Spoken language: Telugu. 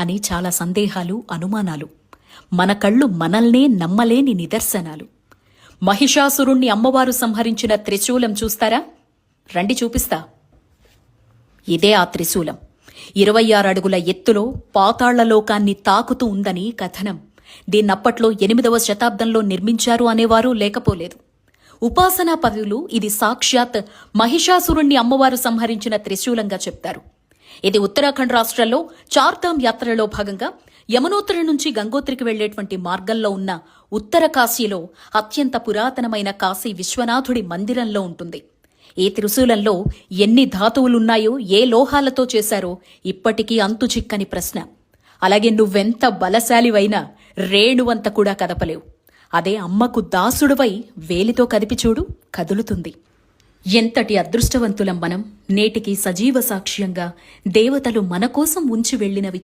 అని చాలా సందేహాలు అనుమానాలు. మన కళ్ళు మనల్నే నమ్మలేని నిదర్శనాలు. మహిషాసురుణ్ణి అమ్మవారు సంహరించిన త్రిశూలం చూస్తారా? రండి చూపిస్తా. ఇదే ఆ త్రిశూలం. ఇరవై ఆరు అడుగుల ఎత్తులో పాతాళ్ళలోకాన్ని తాకుతూ ఉందని కథనం. దీన్నప్పట్లో ఎనిమిదవ శతాబ్దంలో నిర్మించారు అనేవారు లేకపోలేదు. ఉపాసనా పదులు ఇది సాక్షాత్ మహిషాసురుణ్ణి అమ్మవారు సంహరించిన త్రిశూలంగా చెప్తారు. ఇది ఉత్తరాఖండ్ రాష్ట్రంలో చార్ధామ్ యాత్రలో భాగంగా యమునోత్రి నుంచి గంగోత్రికి వెళ్ళేటువంటి మార్గంలో ఉన్న ఉత్తర కాశీలో అత్యంత పురాతనమైన కాశీ విశ్వనాథుడి మందిరంలో ఉంటుంది. ఈ త్రిశూలంలో ఎన్ని ధాతువులున్నాయో ఏ లోహాలతో చేశారో ఇప్పటికీ అంతు చిక్కని ప్రశ్న. అలాగే నువ్వెంత బలశాలివైనా రేణువంత కూడా కదపలేవు. అదే అమ్మకు దాసుడువై వేలితో కదిపి చూడు కదులుతుంది. ఎంతటి అదృష్టవంతులం మనం నేటికి సజీవ సాక్ష్యంగా దేవతలు మన కోసం ఉంచి వెళ్ళినవి